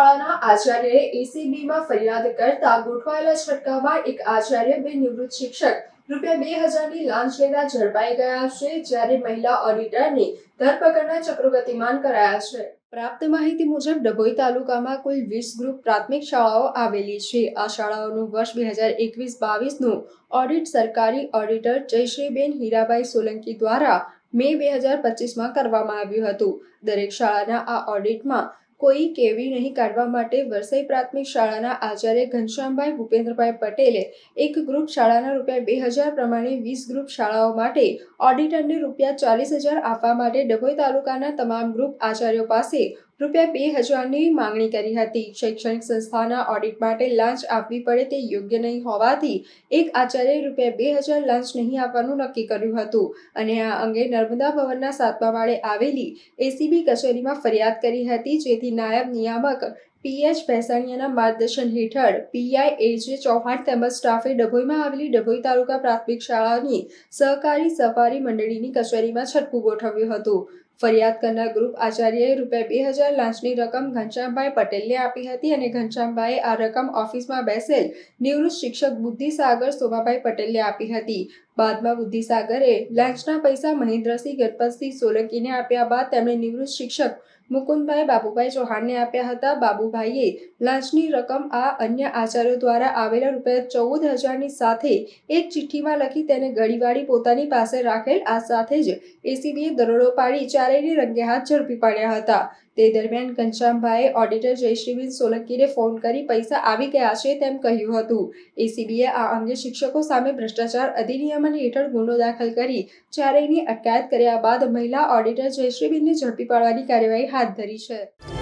શાળાના આચાર્યએ એસીબીમાં ફરિયાદ કરતા ગોઠવાયેલા છટકામાં એક આચાર્ય, બે નિવૃત્ત શિક્ષક, રૂપિયા બે હજારની લાંચ લેતા ઝડપાઈ ગયા છે, જ્યારે મહિલા ઓડિટરની ધરપકડના ચક્રો કરાયા છે. પ્રાપ્ત માહિતી મુજબ, ડભોઈ તાલુકામાં કુલ વીસ ગ્રુપ પ્રાથમિક શાળાઓ આવેલી છે. આ શાળાઓનું વર્ષ બે હજાર એકવીસ બાવીસનું ઓડિટ સરકારી ઓડિટર જયશ્રીબેન હીરાબાઈ સોલંકી દ્વારા મે બે હજાર પચીસમાં કરવામાં આવ્યું હતું. દરેક શાળાના આ ઓડિટમાં કોઈ કેવી નહીં કાઢવા માટે વરસાઈ પ્રાથમિક શાળાના આચાર્ય ઘનશ્યામભાઈ ભૂપેન્દ્રભાઈ પટેલે એક ગ્રુપ શાળાના રૂપિયા બે હજાર પ્રમાણે વીસ ગ્રુપ શાળાઓ માટે ઓડિટરને રૂપિયા ચાલીસ હજાર આપવા માટે ડભોઈ તાલુકાના તમામ ગ્રુપ આચાર્યો પાસે રૂપિયા બે હજારની માંગણી કરી હતી. શૈક્ષણિક સંસ્થાના ઓડિટ માટે લાંચ આપવી પડે તે યોગ્ય નહીં હોવાથી એક આચાર્ય રૂપિયા બે હજાર લાંચ નહીં આપવાનું નક્કી કર્યું હતું. અને આ અંગે નર્મદા ભવનના સાતમા માળે આવેલી એસીબી કચેરીમાં ફરિયાદ કરી હતી, જેથી નાયબ નિયામક પીએચ ભેસાણીયાના માર્ગદર્શન હેઠળ પીઆઈ એજે ચૌહાણ તેમજ સ્ટાફે ડભોઈમાં આવેલી ડભોઈ તાલુકા પ્રાથમિક શાળાની સહકારી સફારી મંડળીની કચેરીમાં છટકું ગોઠવ્યું હતું. ફરિયાદ કરનાર ગ્રુપ આચાર્યએ રૂપિયા બે હજાર લાંચની રકમ ઘનશ્યામભાઈ પટેલને આપી હતી અને ઘનશ્યામભાઈએ આ રકમ ઓફિસમાં બેસેલ નિવૃત્ત શિક્ષક બુદ્ધિસાગર શોભાભાઈ પટેલને આપી હતી. બાદમાં બુદ્ધિસાગરે લાંચના પૈસા મહેન્દ્રસિંહ ગણપતસિંહ સોલંકીને આપ્યા બાદ તેમણે નિવૃત્ત શિક્ષક મુકુંદભાઈ બાબુભાઈ ચૌહાણને આપ્યા હતા. બાબુભાઈએ લાંચની રકમ આ અન્ય આચાર્યો દ્વારા આવેલા રૂપિયા ચૌદ હજારની સાથે એક ચિઠ્ઠીમાં લખી તેને ગળીવાળી પોતાની પાસે રાખેલ. આ સાથે જ એસીબીએ દરોડો પાડી ચારેયને રંગે હાથ ઝડપી પાડ્યા હતા. તે દરમિયાન ઘનશ્યામભાઈએ ઓડિટર જયશ્રીબેન સોલંકીને ફોન કરી પૈસા આવી ગયા છે તેમ કહ્યું હતું. એસીબીએ આ અંગે શિક્ષકો સામે ભ્રષ્ટાચાર અધિનિયમ હેઠળ ગુનો દાખલ કરી ચારેયની અટકાયત કર્યા બાદ મહિલા ઓડિટર જયશ્રીબેનને ઝડપી પાડવાની કાર્યવાહી હાથ ધરી છે.